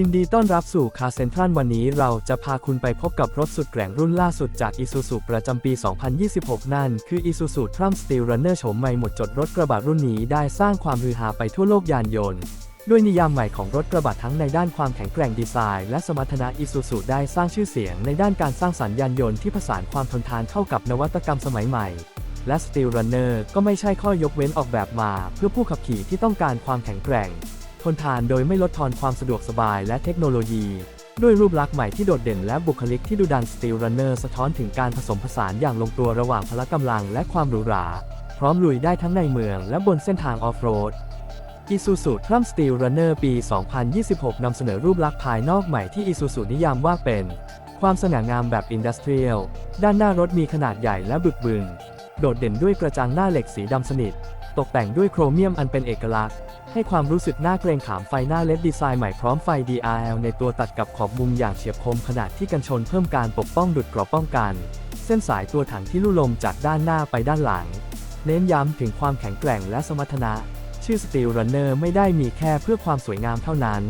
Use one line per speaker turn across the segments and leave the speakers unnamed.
ยินดีต้อนรับสู่คาเซนทรัลวันนี้เราจะพาคุณไปพบกับรถสุดแกร่งรุ่นล่าสุดจาก Isuzu ประจำปี 2026 นั่นคือ Isuzu Trum Steel Runner โฉมใหม่หมดจดรถกระบะรุ่นนี้ได้สร้างความฮือฮาไปทั่วโลกยานยนต์ ด้วยนิยามใหม่ของรถกระบะทั้งในด้านความแข็งแกร่งดีไซน์และสมรรถนะ Isuzu ได้สร้างชื่อเสียงในด้านการสร้างสรรค์ยานยนต์ที่ผสานความทนทานเข้ากับนวัตกรรมสมัยใหม่และ Steel Runner ก็ไม่ใช่ข้อยกเว้นออกแบบมา เพื่อผู้ขับขี่ที่ต้องการความแข็งแกร่ง ทนทานโดยไม่ลดทอนความสะดวกสบายและเทคโนโลยี ด้วยรูปลักษณ์ใหม่ที่โดดเด่นและบุคลิกที่ดุดัน Steel Runner สะท้อนถึงการผสมผสานอย่างลงตัวระหว่างพละกำลังและความหรูหรา พร้อมลุยได้ทั้งในเมืองและบนเส้นทางออฟโรดอ Isuzu Trum Steel Runner ปี 2026 นำเสนอรูปลักษณ์ภายนอกใหม่ที่อ Isuzu นิยามว่าเป็น ความสง่างามแบบอินดัสเทรียล ด้านหน้ารถมีขนาดใหญ่และบึกบึน โดดเด่นด้วยกระจังหน้าเหล็กสีดำสนิท ตกแต่งด้วยโครเมียมอันเป็นเอกลักษณ์ ให้ความรู้สึกน่าเกรงขามไฟหน้าเลดดีไซน์ใหม่พร้อมไฟ DRL ในตัวตัดกับขอบมุมอย่างเฉียบคมขนาดที่กันชนเพิ่มการปกป้องดุดกราะป้องกัน เส้นสายตัวถังที่ลู่ลมจากด้านหน้าไปด้านหลัง เน้นย้ำถึงความแข็งแกร่งและสมรรถนะ ชื่อ Steel Runner ไม่ได้มีแค่เพื่อความสวยงามเท่านั้น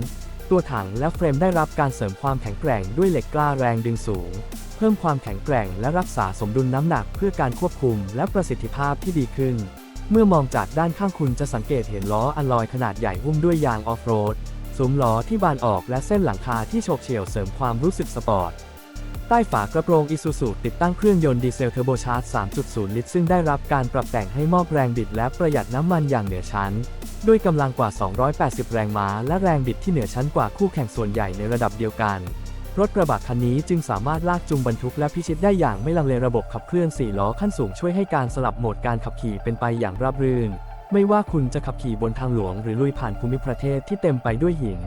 ตัวถังและเฟรมได้รับการเสริมความแข็งแกร่งด้วยเหล็กกล้าแรงดึงสูงเพิ่มความแข็งแกร่งและรักษาสมดุลน้ำหนักเพื่อการควบคุมและประสิทธิภาพที่ดีขึ้น เมื่อมองจากด้านข้างคุณจะสังเกตเห็นล้ออัลลอยขนาดใหญ่หุ้มด้วยยางออฟโรดซุ้มล้อที่บานออกและเส้นหลังคาที่โฉบเฉี่ยวเสริมความรู้สึกสปอร์ต ใต้ฝากระโปรง Isuzu ติดตั้งเครื่องยนต์ดีเซลเทอร์โบชาร์จ 3.0 ลิตร ซึ่งได้รับการปรับแต่งให้มอบแรงบิดและประหยัดน้ำมันอย่างเหนือชั้น ด้วยกำลังกว่า 280 แรงม้า และแรงบิดที่เหนือชั้นกว่าคู่แข่งส่วนใหญ่ในระดับเดียวกัน รถกระบะคันนี้จึงสามารถลากจูงบรรทุกและพิชิตได้อย่างไม่ลังเลระบบขับเคลื่อน 4 ล้อขั้นสูงช่วยให้การสลับโหมดการขับขี่เป็นไปอย่างราบรื่น ไม่ว่าคุณจะขับขี่บนทางหลวงหรือลุยผ่านภูมิประเทศที่เต็มไปด้วยหิน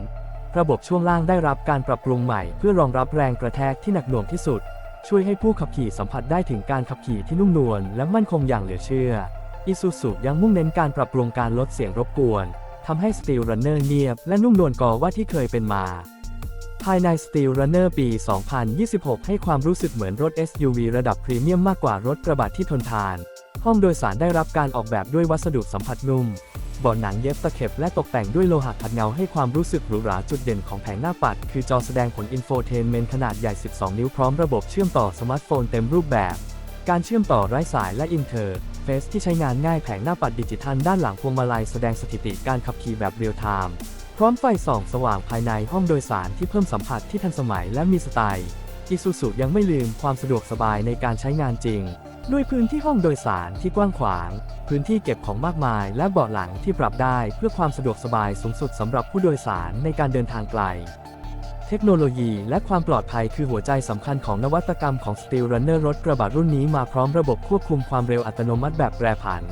ระบบช่วงล่างได้รับการปรับปรุงใหม่ เพื่อรองรับแรงกระแทกที่หนักหน่วงที่สุด ช่วยให้ผู้ขับขี่สัมผัสได้ถึงการขับขี่ที่นุ่มนวลและมั่นคงอย่างเหลือเชื่อ Isuzu ยังมุ่งเน้นการปรับปรุงการลดเสียงรบกวนทำให้ Steel Runner เงียบและนุ่มนวลกว่าที่เคยเป็นมา ภายใน Steel Runner ปี 2026 ให้ความรู้สึกเหมือนรถ SUV ระดับพรีเมียมมากกว่ารถกระบะที่ทนทาน ห้องโดยสารได้รับการออกแบบด้วยวัสดุสัมผัสนุ่มเบาะหนังเย็บตะเข็บและตกแต่งด้วยโลหะขัดเงาให้ความรู้สึกหรูหราจุดเด่นของแผงหน้าปัด คือจอแสดงผลอินโฟเทนเมนต์ขนาดใหญ่ 12 นิ้วพร้อมระบบเชื่อมต่อสมาร์ทโฟนเต็มรูปแบบ การเชื่อมต่อไร้สายและอินเทอร์เฟซที่ใช้งานง่ายแผงหน้าปัดดิจิทัลด้านหลังพวงมาลัยแสดงสถิติการขับขี่แบบเรียลไทม์ พร้อมไฟส่องสว่างภายในห้องโดยสารที่เพิ่มสัมผัสที่ทันสมัยและมีสไตล์ Isuzu ยังไม่ลืมความสะดวกสบายในการใช้งานจริง ด้วยพื้นที่ห้องโดยสารที่กว้างขวาง พื้นที่เก็บของมากมาย และเบาะหลังที่ปรับได้เพื่อความสะดวกสบายสูงสุดสำหรับผู้โดยสารในการเดินทางไกล เทคโนโลยีและความปลอดภัยคือหัวใจสำคัญของนวัตกรรมของ Steel Runner รถกระบะรุ่นนี้มาพร้อมระบบควบคุมความเร็วอัตโนมัติแบบแปรผัน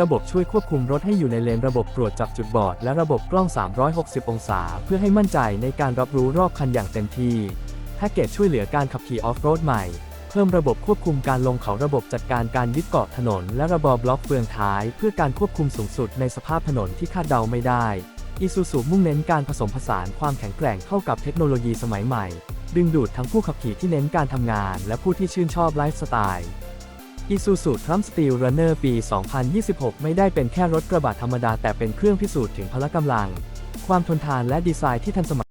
ระบบช่วยควบคุมรถให้อยู่ในเลน ระบบตรวจจับจุดบอด และระบบกล้อง 360 องศา เพื่อให้มั่นใจในการรับรู้รอบคันอย่างเต็มที่แพ็กเกจช่วยเหลือการขับขี่ออฟโรดใหม่เพิ่มระบบควบคุมการลงเขาระบบจัดการการยึดเกาะถนน และระบบบล็อกเฟืองท้าย เพื่อการควบคุมสูงสุดในสภาพถนนที่คาดเดาไม่ได้ Isuzu มุ่งเน้นการผสมผสานความแข็งแกร่งเข้ากับเทคโนโลยีสมัยใหม่ ดึงดูดทั้งผู้ขับขี่ที่เน้นการทำงาน และผู้ที่ชื่นชอบไลฟ์สไตล์ อีซูซูทรัมสตีลรันเนอร์ปี 2026 ไม่ได้เป็นแค่รถกระบะธรรมดาแต่เป็นเครื่องพิสูจน์ถึงพละกำลัง ความทนทานและดีไซน์ที่ทันสมัย